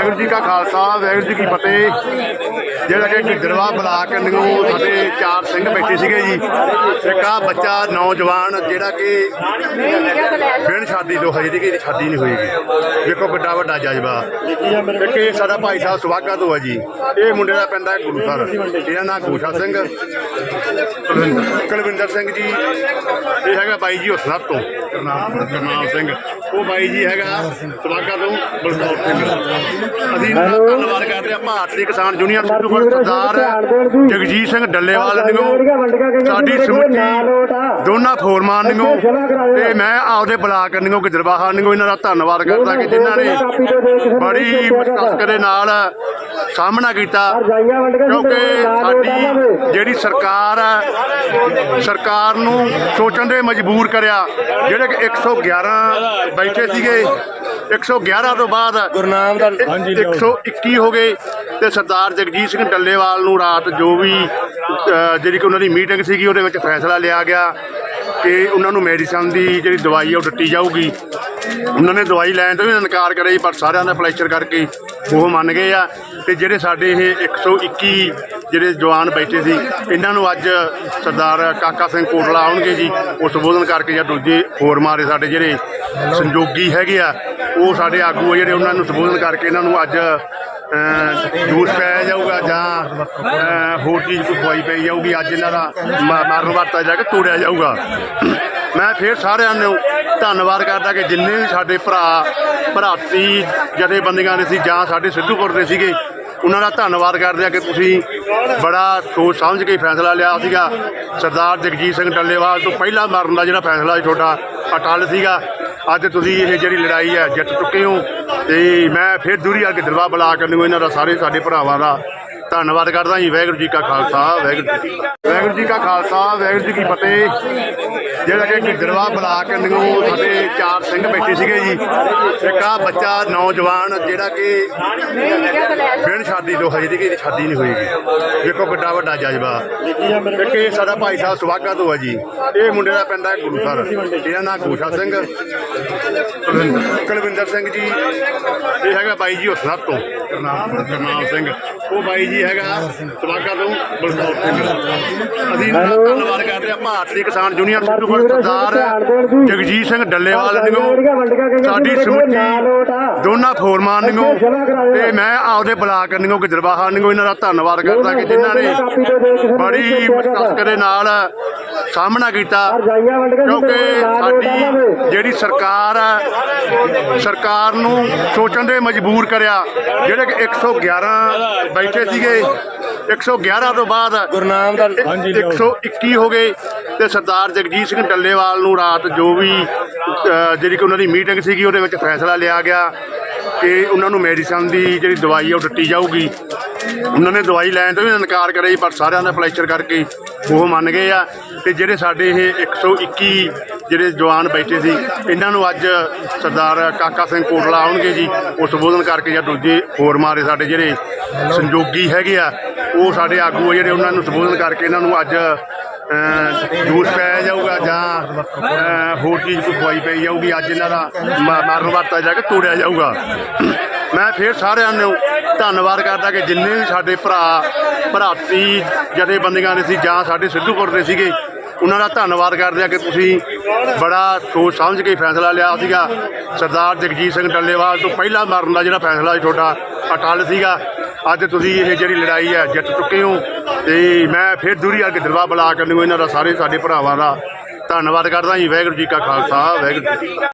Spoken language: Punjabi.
ਵਾਹਿਗੁਰੂ ਜੀ ਕਾ ਖਾਲਸਾ, ਵਾਹਿਗੁਰੂ ਜੀ ਕੀ ਫਤਿਹ। ਜਿਹੜਾ ਕਿ ਗਿੱਦੜਵਾ ਬਲਾਕ ਨੂੰ ਸਾਡੇ ਚਾਰ ਸਿੰਘ ਬੈਠੇ ਸੀਗੇ ਜੀ। ਇੱਕ ਆ ਬੱਚਾ ਨੌਜਵਾਨ ਜਿਹੜਾ ਕਿ ਬਿਨ ਸ਼ਾਦੀ ਤੋਂ ਹਜੇ ਤੱਕ ਇਹਦੀ ਸ਼ਾਦੀ ਨਹੀਂ ਹੋਈ ਵੇਖੋ ਕਿੱਡਾ ਵੱਡਾ ਜਜ਼ਬਾ। ਇੱਕ ਇਹ ਸਾਡਾ ਭਾਈ ਸਾਹਿਬ ਸੁਹਾਗਾ ਤੋਂ ਹੈ ਜੀ। ਇਹ ਮੁੰਡੇ ਦਾ ਪਿੰਡ ਹੈ ਗੁਰੂਸਰ ਇਹਦਾ ਨਾਮ ਗੋਸ਼ਾ ਸਿੰਘ। ਕੁਲਵਿੰਦਰ ਕੁਲਵਿੰਦਰ ਸਿੰਘ ਜੀ। ਇਹ ਹੈਗਾ ਬਾਈ ਜੀ ਹੁਸਨਾ ਤੋਂ। ਕਰਨਾਮ ਕਰਨਾਮ ਸਿੰਘ। ਉਹ ਬਾਈ ਜੀ ਹੈਗਾ ਸੁਹਾਗਾ ਤੋਂ ਬਲਕੌਰ ਸਿੰਘ ਅਸੀਂ ਇਹਨਾਂ ਦਾ ਧੰਨਵਾਦ ਕਰਦੇ ਹਾਂ ਭਾਰਤੀ ਕਿਸਾਨ ਯੂਨੀਅਨ ਸਿੱਧੂਪੁਰ ਸਰਦਾਰ ਜਗਜੀਤ ਸਿੰਘ ਡੱਲੇਵਾਲ ਨਿਗੋ ਸਾਡੀ ਸਮੁੱਚੀ ਦੋਨਾਂ ਫੋਰਮਾਂ ਨਿਗੋ ਤੇ ਮੈਂ ਆਪਦੇ ਬਲਾਕ ਨਿਗੋ ਗਿੱਦੜਬਾਹਾ ਨਿਗੋ ਇਹਨਾਂ ਦਾ ਧੰਨਵਾਦ ਕਰਦਾ ਕਿ ਜਿਨ੍ਹਾਂ ਨੇ ਬੜੀ ਮੁਸ਼ਕਲ ਦੇ ਨਾਲ ਸਾਹਮਣਾ ਕੀਤਾ। ਕਿਉਂਕਿ ਸਾਡੀ ਜਿਹੜੀ ਸਰਕਾਰ ਹੈ ਸਰਕਾਰ ਨੂੰ ਸੋਚਣ ਦੇ ਮਜਬੂਰ ਕਰਿਆ ਜਿਹੜੇ ਕਿ 111 ਬੈਠੇ ਸੀਗੇ। 111 ਤੋਂ ਬਾਅਦ ਗੁਰਨਾਮ ਦਾ 121 ਹੋ ਗਏ ਤੇ ਸਰਦਾਰ ਜਗਜੀਤ ਸਿੰਘ ਡੱਲੇਵਾਲ ਨੂੰ ਰਾਤ ਜੋ ਵੀ ਜਿਹੜੀ ਕਿ ਉਹਨਾਂ ਦੀ ਮੀਟਿੰਗ ਸੀਗੀ ਉਹਦੇ ਵਿੱਚ ਫੈਸਲਾ ਲਿਆ ਗਿਆ ਕਿ ਉਹਨਾਂ ਨੂੰ ਮੈਡੀਸਨ ਦੀ ਜਿਹੜੀ ਦਵਾਈ ਆ ਉਹ ਦਿੱਤੀ ਜਾਊਗੀ। ਉਹਨਾਂ ਨੇ ਦਵਾਈ ਲੈਣ ਤੋਂ ਵੀ ਇਨਕਾਰ ਕਰਿਆ ਪਰ ਸਾਰਿਆਂ ਦਾ ਪਲੈਸ਼ਰ ਕਰਕੇ ਉਹ ਮੰਨ ਗਏ ਆ। ਤੇ ਜਿਹੜੇ ਸਾਡੇ ਇਹ 121 ਜਿਹੜੇ ਜਵਾਨ ਬੈਠੇ ਸੀ, ਇਹਨਾਂ ਨੂੰ ਅੱਜ ਸਰਦਾਰ ਕਾਕਾ ਸਿੰਘ ਕੋਟਲਾ ਆਉਣਗੇ ਜੀ, ਉਹ ਸੰਬੋਧਨ ਕਰਕੇ ਜਾਂ ਦੂਜੇ ਹੋਰ ਮਾਰੇ ਸਾਡੇ ਜਿਹੜੇ ਸੰਯੋਗੀ ਹੈਗੇ ਆ, ਉਹ ਸਾਡੇ ਆਗੂ ਆ ਜਿਹੜੇ ਉਹਨਾਂ ਨੂੰ ਸੰਬੋਧਨ ਕਰਕੇ ਇਹਨਾਂ ਨੂੰ ਅੱਜ ਜੂਸ ਪਾਇਆ ਜਾਊਗਾ ਜਾਂ ਹੋਰ ਚੀਜ਼ ਕੋਈ ਖਵਾਈ ਪਈ ਜਾਊਗੀ, ਅੱਜ ਇਹਨਾਂ ਦਾ ਮ- ਮਰਨ ਵਰਤਾ ਜਾ ਕੇ ਤੋੜਿਆ ਜਾਊਗਾ। ਮੈਂ ਫਿਰ ਸਾਰਿਆਂ ਨੂੰ ਧੰਨਵਾਦ ਕਰਦਾ ਕਿ ਜਿੰਨੇ ਵੀ ਸਾਡੇ ਭਰਾ, ਭਰਾਤੀ ਜਥੇਬੰਦੀਆਂ ਦੇ ਸੀ ਜਾਂ ਸਾਡੇ ਸਿੱਧੂਪੁਰ ਦੇ ਸੀਗੇ ਉਹਨਾਂ ਦਾ ਧੰਨਵਾਦ ਕਰਦੇ ਆ ਕਿ ਤੁਸੀਂ ਬੜਾ ਸੋਚ ਸਮਝ ਕੇ ਫੈਸਲਾ ਲਿਆ ਸੀਗਾ। ਸਰਦਾਰ ਜਗਜੀਤ ਸਿੰਘ ਡੱਲੇਵਾਲ ਤੋਂ ਪਹਿਲਾਂ ਮਰਨ ਦਾ ਜਿਹੜਾ ਫੈਸਲਾ ਸੀ ਤੁਹਾਡਾ, ਅਟਲ ਸੀਗਾ। ਅੱਜ ਤੁਸੀਂ ਇਹ ਜਿਹੜੀ ਲੜਾਈ ਹੈ ਜਿੱਤ ਚੁੱਕੇ ਹੋ ਤੇ ਮੈਂ ਫਿਰ ਦੂਰੀ ਆ ਕੇ ਦਰਬਾਰ ਬੁਲਾ ਕੇ ਨੂੰ ਇਹਨਾਂ ਦਾ, ਸਾਰੇ ਸਾਡੇ ਭਰਾਵਾਂ ਦਾ ਧੰਨਵਾਦ ਕਰਦਾ ਜੀ, ਵਾਹਿਗੁਰੂ ਜੀ ਕਾ ਖਾਲਸਾ, ਵਾਹਿਗੁਰੂ ਜੀ ਵਾਹਿਗੁਰੂ ਜੀ ਕਾ ਖਾਲਸਾ, ਵਾਹਿਗੁਰੂ ਜੀ ਕੀ ਫਤਿਹ। ਜਿਹੜਾ ਕਿ ਗਿੱਦੜਵਾ ਬਲਾਕ ਨੂੰ ਸਾਡੇ ਚਾਰ ਸਿੰਘ ਬੈਠੇ ਸੀਗੇ ਜੀ। ਇੱਕ ਆ ਬੱਚਾ ਨੌਜਵਾਨ, ਜਿਹੜਾ ਕਿ ਬਿਨ ਸ਼ਾਦੀ ਤੋਂ ਹਜੇ ਤੱਕ ਸ਼ਾਦੀ ਨਹੀਂ ਹੋਈ ਵੇਖੋ ਕਿੱਡਾ ਵੱਡਾ ਜਜ਼ਬਾ। ਇੱਕ ਇਹ ਸਾਡਾ ਭਾਈ ਸਾਹਿਬ ਸੁਹਾਗਾ ਤੋਂ ਹੈ ਜੀ। ਇਹ ਮੁੰਡੇ ਦਾ ਪਿੰਡ ਹੈ ਗੁਰੂ ਸਰ ਇਹਦਾ ਨਾਮ ਗੋਸ਼ਾ ਸਿੰਘ। ਕੁਲਵਿੰਦਰ ਕੁਲਵਿੰਦਰ ਸਿੰਘ ਜੀ। ਇਹ ਹੈਗਾ ਬਾਈ ਜੀ ਹੁਸਨਾ ਤੋਂ। ਕਰਨਾਮ ਸਿੰਘ। ਉਹ ਬਾਈ ਜੀ ਹੈਗਾ ਸੁਹਾਗਾ ਤੋਂ ਬਲਕੌਰ ਸਿੰਘ। ਅਸੀਂ ਇਹਨਾਂ ਦਾ ਧੰਨਵਾਦ ਕਰਦੇ ਹਾਂ ਭਾਰਤੀ ਕਿਸਾਨ ਯੂਨੀਅਨ ਸਿੱਧੂਪੁਰ ਸਰਦਾਰ ਜਗਜੀਤ ਸਿੰਘ ਡੱਲੇਵਾਲ ਨਿਗੋ ਸਾਡੀ ਸਮੁੱਚੀ ਦੋਨਾਂ ਫੋਰਮਾਂ ਨਿਗੋ ਤੇ ਮੈਂ ਆਪਦੇ ਬਲਾਕ ਨਿਗੋ ਗਿੱਦੜਬਾਹਾ ਨਿਗੋ ਇਹਨਾਂ ਦਾ ਧੰਨਵਾਦ ਕਰਦਾ ਕਿ ਜਿਨ੍ਹਾਂ ਨੇ ਬੜੀ ਮੁਸ਼ਕਲ ਦੇ ਨਾਲ ਸਾਹਮਣਾ ਕੀਤਾ। ਕਿਉਂਕਿ ਸਾਡੀ ਜਿਹੜੀ ਸਰਕਾਰ ਹੈ ਸਰਕਾਰ ਨੂੰ ਸੋਚਣ ਦੇ ਮਜਬੂਰ ਕਰਿਆ ਜਿਹੜੇ ਕਿ 111 ਬੈਠੇ ਸੀਗੇ 111 ਤੋਂ ਬਾਅਦ ਗੁਰਨਾਮ ਦਾ 121 ਹੋ ਗਏ ਤੇ ਸਰਦਾਰ ਜਗਜੀਤ ਸਿੰਘ ਡੱਲੇਵਾਲ ਨੂੰ ਰਾਤ ਜੋ ਵੀ ਜਿਹੜੀ ਕਿ ਉਹਨਾਂ ਦੀ ਮੀਟਿੰਗ ਸੀਗੀ ਉਹਦੇ ਵਿੱਚ ਫੈਸਲਾ ਲਿਆ ਗਿਆ ਕਿ ਉਹਨਾਂ ਨੂੰ ਮੈਡੀਸਨ ਦੀ ਜਿਹੜੀ ਦਵਾਈ ਆ ਉਹ ਦਿੱਤੀ ਜਾਊਗੀ। ਉਹਨਾਂ ਨੇ ਦਵਾਈ ਲੈਣ ਤੋਂ ਵੀ ਇਨਕਾਰ ਕਰਿਆ ਪਰ ਸਾਰਿਆਂ ਦਾ ਪਲੈਸ਼ਰ ਕਰਕੇ ਉਹ ਮੰਨ ਗਏ ਆ। ਤੇ ਜਿਹੜੇ ਸਾਡੇ ਇਹ 121 ਜਿਹੜੇ ਜਵਾਨ ਬੈਠੇ ਸੀ ਇਹਨਾਂ ਨੂੰ ਅੱਜ ਸਰਦਾਰ ਕਾਕਾ ਸਿੰਘ ਕੋਟਲਾ ਆਉਣਗੇ ਜੀ ਉਹ ਸੰਬੋਧਨ ਕਰਕੇ ਜਾਂ ਦੂਜੇ ਹੋਰ ਮਾਰੇ ਸਾਡੇ ਜਿਹੜੇ ਸੰਜੋਗੀ ਹੈਗੇ ਆ ਉਹ ਸਾਡੇ ਆਗੂ ਆ ਜਿਹੜੇ ਉਹਨਾਂ ਨੂੰ ਸੰਬੋਧਨ ਕਰਕੇ ਇਹਨਾਂ ਨੂੰ ਅੱਜ ਜੂਸ ਪਿਆਇਆ ਜਾਊਗਾ ਜਾਂ ਹੋਰ ਚੀਜ਼ ਕੋਈ ਖਵਾਈ ਪਈ ਜਾਊਗੀ ਅੱਜ ਇਹਨਾਂ ਦਾ ਮਰਨ ਵਰਤਾ ਜਾ ਕੇ ਤੋੜਿਆ ਜਾਊਗਾ। ਮੈਂ ਫਿਰ ਸਾਰਿਆਂ ਨੂੰ ਧੰਨਵਾਦ ਕਰਦਾ ਕਿ ਜਿੰਨੇ ਵੀ ਸਾਡੇ ਭਰਾ ਭਰਾਤੀ ਜਥੇਬੰਦੀਆਂ ਦੇ ਸੀ ਜਾਂ ਸਾਡੇ ਸਿੱਧੂਪੁਰ ਦੇ ਸੀਗੇ ਉਹਨਾਂ ਦਾ ਧੰਨਵਾਦ ਕਰਦੇ ਆ ਕਿ ਤੁਸੀਂ ਬੜਾ ਸੋਚ ਸਮਝ ਕੇ ਫੈਸਲਾ ਲਿਆ ਸੀਗਾ। ਸਰਦਾਰ ਜਗਜੀਤ ਸਿੰਘ ਡੱਲੇਵਾਲ ਤੋਂ ਪਹਿਲਾਂ ਮਰਨ ਦਾ ਜਿਹੜਾ ਫੈਸਲਾ ਸੀ, ਤੁਹਾਡਾ ਅਟਲ ਸੀਗਾ। ਅੱਜ ਤੁਸੀਂ ਇਹ ਜਿਹੜੀ ਲੜਾਈ ਹੈ ਜਿੱਤ ਚੁੱਕੇ ਹੋ ਤੇ ਮੈਂ ਫਿਰ ਦੂਰੀ ਆ ਕੇ ਦਰਬਾਰ ਬੁਲਾ ਕੇ ਨੂੰ ਇਹਨਾਂ ਦਾ ਸਾਰੇ ਸਾਡੇ ਭਰਾਵਾਂ ਦਾ ਧੰਨਵਾਦ ਕਰਦਾ ਜੀ। ਵਾਹਿਗੁਰੂ ਜੀ ਕਾ ਖਾਲਸਾ, ਵਾਹਿਗੁਰੂ ਜੀ